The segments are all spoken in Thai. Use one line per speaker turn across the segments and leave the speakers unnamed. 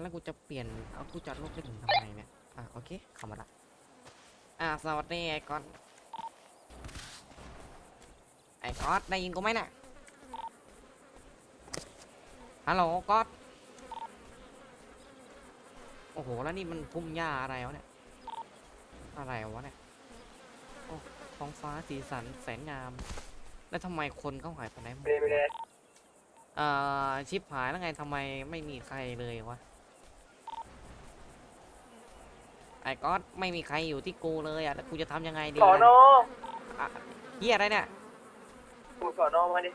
แล้วกูจะเปลี่ยนเอากูจอดรถไปถึงทำไมเนี่ยอะโอเคเข้ามาละอะสวัสดีไอ้ก๊อตไอ้ก๊อตได้ยินกูไหมเนี่ยฮัลโหลก๊อตโอ้โหแล้วนี่มันพุ่มหญ้าอะไรวะเนี่ยอะไรวะเนี่ยโอ้ท้องฟ้าสีสันแสนงาม แล้วทำไมคนเขาหายไปไหนหมด
ไม่ได้ไม่ได้
เอ่อชิปหายแล้วไงทำไมไม่มีใครเลยวะ ไอ้ก๊อตไม่มีใครอยู่ที่กูเลยอะแล้วกูจะทำยังไงดี
สอนอ
อะเฮียอะไรเนี่ย
กูสอนอมาดิ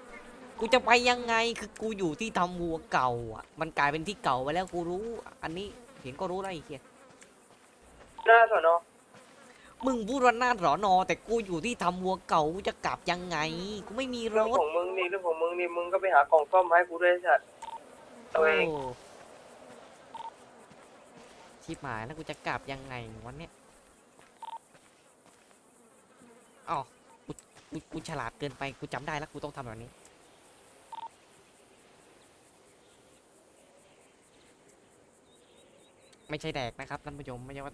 กูจะไปยังไงคือกูอยู่ที่ทำวัวเก่าอะ มันกลายเป็นที่เก่าไปแล้วกูรู้ อันนี้เห็นก็รู้แล้วไอ้เฮีย
หน้าสอนอ
มึงพูดว่าหน้าหรอนอ แต่กูอยู่ที่ทำวัวเก่ากูจะกลับยังไง กูไม่มีร
เรื่อง
ถ
ของมึงนี่เรื่องของมึงนี่มึงก็ไปหากล่องซ่อมมาให้กูด้วยไอ้สัตว์ตัวเอง
โอ้ ชิบหายแล้วกูจะกลับยังไงวันเนี้ยอ๋อกูกูกูฉลาดเกินไปกูจำได้แล้วกูต้องทำแบบนี้ ไม่ใช่แดกนะครับท่านผู้ชมไม่ใช่ว่า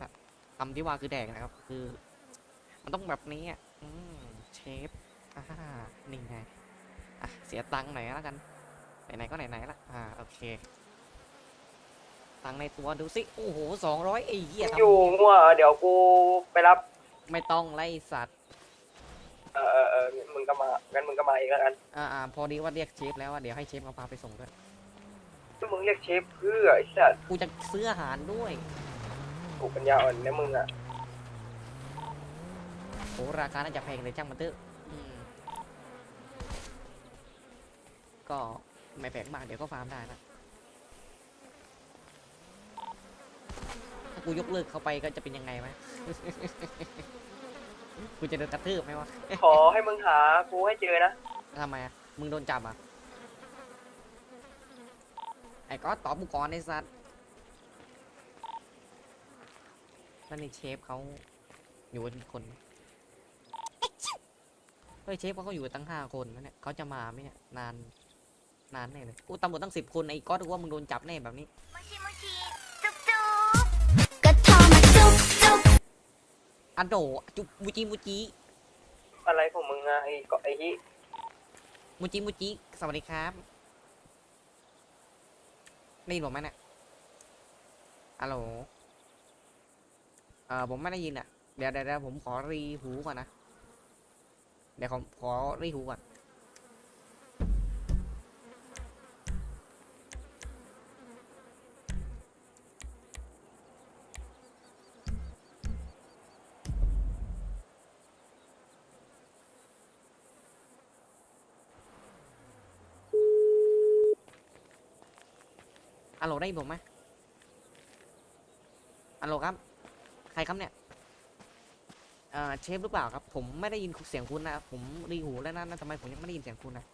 คำที่ว่าคือแดกนะครับ คือ มันต้องแบบนี้อะเชฟอ่านี่ไงอะเสียตังค์หน่อยแล้วกันไหนๆก็ไหนๆละอ่าโอเค ตังค์ในตัวดูสิโอ้โหสองร้อยไอ้เหี้ยทำ
อยู่มั่วเดี๋ยวกูไปรับ
ไม่ต้องไล่สัตว์
เออเออเออมึงก็มางั้นมึงก็มาเองแล้วกัน
อ่าอ่าพอดีว่าเรียกเชฟแล้วว่าเดี๋ยวให้เชฟเขาพาไปส่งด้วย
ถ้ามึงเรียกเชฟเพื่อไอ้สัตว์
กูจะซื้ออาหารด้วย
กูปัญญาอ่อนนะมึงอะ
โหราคาน่าจะแพงเลยช่างมันเถอะอืมก็ไม่แพงมากเดี๋ยวก็ฟาร์มได้นะากูยกเลิกเขาไปก็จะเป็นยังไงไหม กูจะโดนกระทืบไหมวะ
ขอให้มึงหากูให้เจอนะ
ทำไมอะมึงโดนจับอะ ไอ้ก็ตอบกูก่อนไอ้สัตว์นั่นนี่เชฟเขาอยู่กันกี่คน เฮ้ยเชฟเขาก็อยู่กันตั้งห้าคนนะเนี่ยเขาจะมาไหมเนี่ยนาน นานแน่เลยกูตำรวจตั้งสิบคนไอ้ก็ถือว่ามึงโดนจับแน่แบบนี้
ก็
อันโดจุมูจิมูจิ
อะไรของมึงอะไอ้เกาะไอ้ฮิ
มูจิมูจิสวัสดีครับได้ยินผมไหมเนี่ยฮัลโหลเออผมไม่ได้ยินอะเดี๋ยวเดี๋ยวเดี๋ยวผมขอรีหูก่อนนะ เดี๋ยวผมขอรีหูก่อน ฮัลโหลได้ยินผมไหมฮัลโหลครับ ใครครับเนี่ยเอ่อเชฟหรือเปล่าครับ ผมไม่ได้ยินเสียงคุณนะ ผมรีหูแล้วนะทำไมผมยังไม่ได้ยินเสียงคุณนะ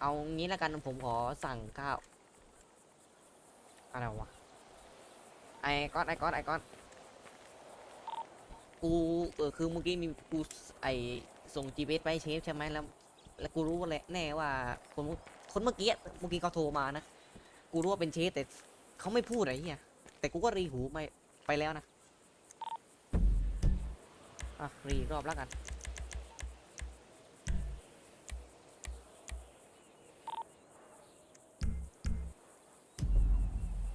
เอางี้ล้วกันผมขอสั่งข้าว อะไรวะ ไอ้ก้อนไอ้ก้อนไอ้ก้อน กูเออคือเมื่อกี้มีกูไอส่ง GPS ไปเชฟใช่ไหมแล้ว แล้วกูรู้แหละแน่ว่าคนเมื่อคนเมื่อกี้เมื่อกี้เขาโทรมานะ กูรู้ว่าเป็นเชฟแต่เขาไม่พูดอะไรเงี้ยแต่กูก็รีหูไปไปแล้วนะ อะ รีอีกรอบแล้วกัน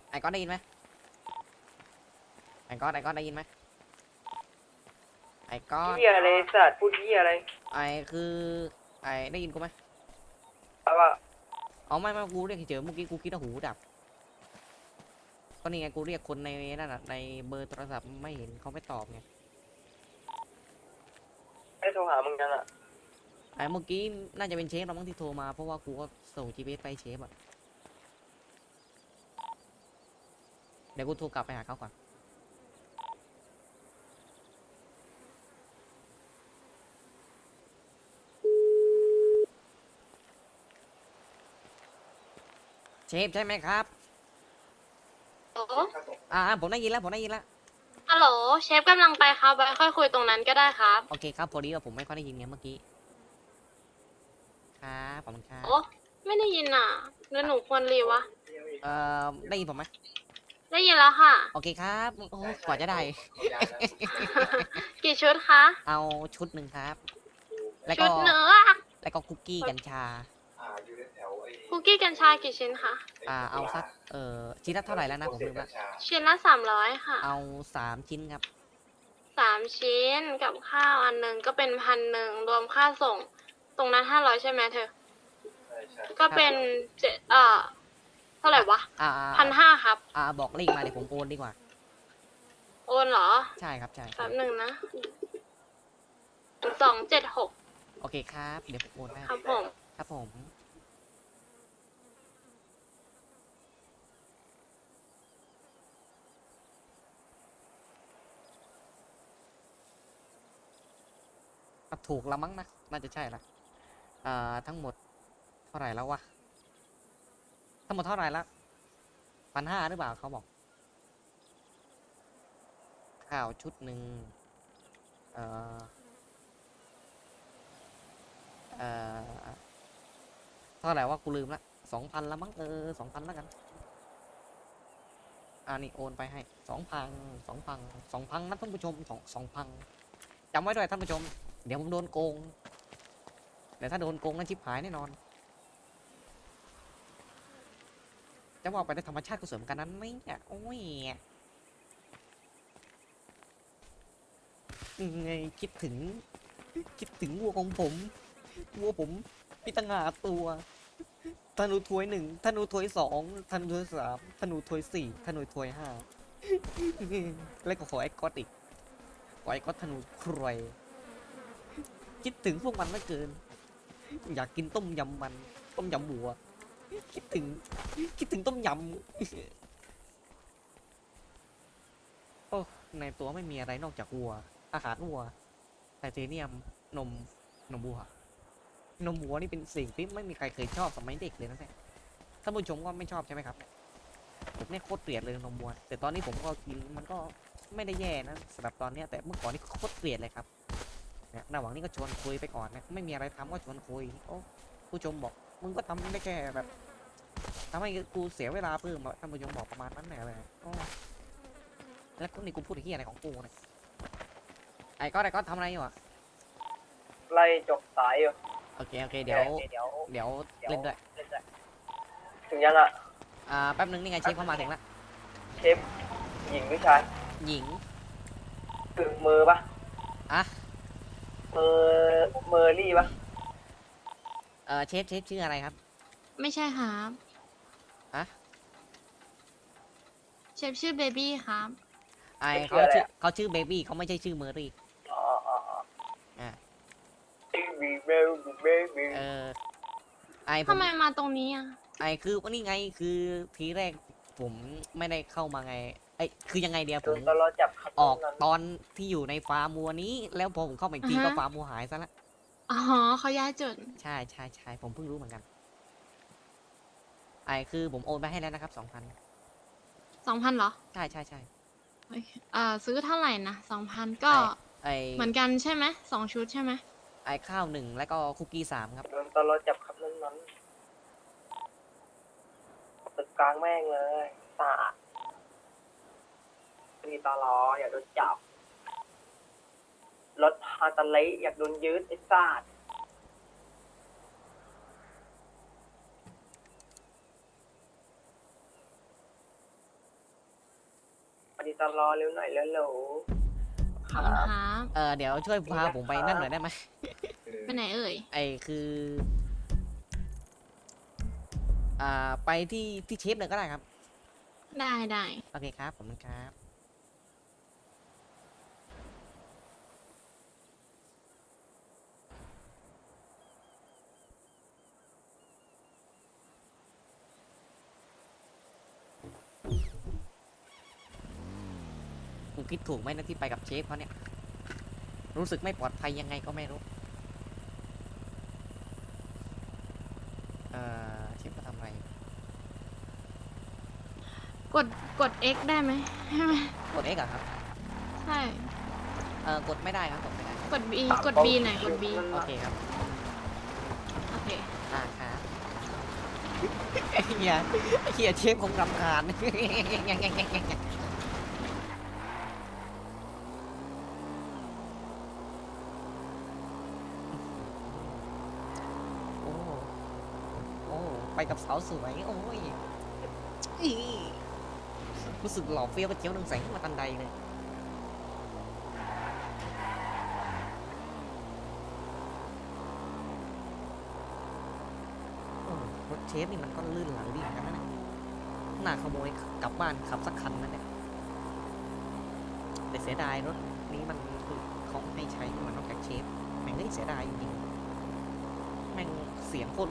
ไอ้ก้อนได้ยินไหมไอ้ก้อนไอ้ก้อนได้ยินไหมไอ้ก้อน
เฮียอะไรไอ้สัตว์พูดเฮียอะไร
ไอ้คือ ไอ้ได้ยินกูไหม
แต่ว่า
เอาไม่ไม่กูเรียกเฉยๆเมื่อกี้กูคิดว่าหูดับ ก็นี่ไงกูเรียกคนในนั่นน่ะในเบอร์โทรศัพท์ไม่เห็นเขาไม่ตอบไง
ให้โทรหามึงยังอะ
ไอ้เมื่อกี้น่าจะเป็นเชฟเราบ้างที่โทรมาเพราะว่ากูก็ส่ง GPS ไปให้เชฟอะเดี๋ยวกูโทรกลับไปหาเขาก่อน เชฟใช่ไหมครับ
โอ้
อ่าผมได้ยินแล้วผมได้ยินแล้ว
ฮัลโหล เชฟกำลังไปครับไว้ค่อยคุยตรงนั้นก็ได้ครับ
โอเคครับพอดีว่าผมไม่ค่อยได้ยินไงเมื่อกี้ครับขอบคุณครับ
โอ้ไม่ได้ยินอะแล้วหนูควรรีวะ
เอ่อได้ยินผมไหม
ได้ยินแล้วค่ะ
โอเคครับโอ้กว่าจะได้
กี่ชุดคะ
เอาชุดหนึ่งครับ แล้ว
ชุ
ก็
ดเนื้อ
แล้วก็คุกกี้กัญชา
คุกกี้กัญชากี่ชิ้นคะ
อ่าเอาสักเอ่อชิ้นละเท่าไหร่แล้วนะผมลืมละ
ชิ้นละสามร้อยค่ะ
เอาสามชิ้นครับ
สามชิ้นกับข้าวอันหนึ่งก็เป็นพันหนึ่งรวมค่าส่ง ตรงนั้นห้าร้อยใช่ไหมเธอ ก็เป็นเจ็ดเอ่อเท่าไหร่วะ
อ่า
พันห้าครับ
อ่าบอกเลขมาเดี๋ยวผมโอนดีกว่า
โอนเหรอ
ใช่ครับใช่ครั
แป๊
บบ
หนึ่งนะสองเจ็ดหก
โอเคครับ เดี๋ยวผมโอนให้
ครับผม
ครับผม ถูกล้วมั้งนะ น่าจะใช่ละอ่าทั้งหมดเท่าไหร่แล้ววะ ทั้งหมดเท่าไหร่ละพันห้าหรือเปล่าเขาบอก ข้าวชุดหนึ่งเอ่อเอ่อเท่าไหร่ว่ากูลืมละสองพันละมั้งเออสองพันแล้วกันอ่านี่โอนไปให้สองพันสองพันสองพันนะท่านผู้ชมสองสองพันจำไว้ด้วยท่านผู้ชม เดี๋ยวผมโดนโกงเดี๋ยวถ้าโดนโกงนั่นชิบหายแน่นอน จะบอกไปในธรรมชาติกูเสริมกันนั้นไหมเนี่ยโอ้ยไงคิดถึง คิดถึงวัวของผมวัวผมมีตั้งหาตัวธนูถวยหนึ่งธนูถวยสองธนูถวยสามธนูถวยสี่ธนูถวยห้าแล้วก็ขอไอ้ก๊อตอีกขอไอ้ก๊อตธนูครวย คิดถึงพวกมันเหลือเกิน อยากกินต้มยำมัน ต้มยำวัว คิดถึง คิดถึงต้มยำ โอ้ ในตัวไม่มีอะไรนอกจากวัว อาหารวัว ไทเทเนียม นม นมวัว นมวัวนี่เป็นสิ่งที่ไม่มีใครเคยชอบสมัยเด็กเลยนะเนี่ยท่านผู้ชมก็ไม่ชอบใช่ไหมครับผมเนี่ยโคตรเกลียดเลยนมวัว แต่ตอนนี้ผมก็กินมันก็ไม่ได้แย่นะสำหรับตอนเนี้ยแต่เมื่อก่อนนี่โคตรเกลียดเลยครับ นี่ยระหว่างนี้ก็ชวนคุยไปก่อนนะไม่มีอะไรทำก็ชวนคุยโอ้ผู้ชมบอกมึงก็ทำได้แค่แบบทำให้กูเสียเวลาเพิ่มอะท่านผู้ชมบอกประมาณนั้นแหละเลยโอ้แล้วกูนี่กูพูดที่อะไรของกูเนี่ยไอ้ก็ไอ้ก็ทำอะไรอยู่อะ
ไล่จกสายอยู่
โอเคโอเคเดี๋ยว
เดี๋ยว
เดี๋ยว
เดี๋ยว
เล่นด้วย
เล่นด้วยถึงยังอะ
อ่าแป๊บนึงนี่ไงเชฟเข้ามาถึงละ
เชฟหญิงหรือชาย
หญิง
คือมือปะ
อะ
มือเมอร์รี่ปะ
เออเชฟเชฟชื่ออะไรครับ
ไม่ใช่ครับ
อะ
เชฟชื่อเบบี้ครับ
ไอเขาชื่อเขาชื่อเบบี้เขาไม่ใช่ชื่อเมอรี่
อ๋ออ๋ออ๋อ
อะ
เบบี้เบบี้เบบี้
เออไอผม
ทำไมมาตรงนี้อะ
ไอคือว่านี่ไงคือทีแรกผมไม่ได้เข้ามาไงไอยคือยังไงเดียว
โด
ผม
นตลอดจับขัด
ออก
นั้น
ตอนที่อยู่ในฟาร์มวัวนี้ แล้วพอผมเข้ามาอีกที
อ่าฮะ
ก็ฟาร์มวัวหายซะละ
อ๋อเขาย้ายจุด
ใช่ใช่ใช่ผมเพิ่งรู้เหมือนกันไอคือผมโอนไปให้แล้วนะครับสองพัน
สองพันเหรอ
ใช่ใช่ใช่
โอเคเอ่อซื้อเท่าไหร่นะสองพันก็
ไอ
เหมือนกันใช่ไหมสองชุดใช่ไหม
ไอข้าวหนึ่งแล้วก็คุกกี้สามครับ
โดนตลอดจับขัดนั้นนั้นตึกกลางแม่งเลยสาด มีตลออยากโดนจับ รถฮาตาเละอยากโดนยืดไอ้ซาดปฏิตลอเร็วหน่อยแล้วโหล
ขอบคุณครับ
เออเดี๋ยวช่วยพาผมไปนั่นหน่อยได้ไหม
ไปไหนเอ่ย
ไอคืออ่าไปที่ที่เชฟเลยก็ได้ครับ
ได้ได้
โอเคครับผมครับ กูคิดถูกไหมนะที่ไปกับเชฟเขาเนี่ย รู้สึกไม่ปลอดภัยยังไงก็ไม่รู้ เอ่อเชฟเขาทำอะไร
กดกด X ได้ไหมใช่ไหม
กด X เหรอะครับ
ใช่
เอ่อกดไม่ได้ครับกดไม่ได้
กด B กด B หน่อยกด B
โอเคครับ
โอเค
อ่าครับไอ้เหี้ยไอ้เหี้ยเชฟคงรำคาญ โอ้โอ้ไป กับสาวสวย โอ้ยอีรู้สึกหล่อเฟี้ยวไปเจียวนึงแสงมาตันใดเลยรถเชฟนี่มันก็ลื่นไหลดีเหมือนกันนะเนี่ยน่าขโมยกลับบ้านขับสักคันนะเนี่ยแต่เสียดายรถนี้มันเขาให้ใช้มันนอกจากเชฟแม่งเอ้ยเสียดายจริงแม่งเสียงโคตร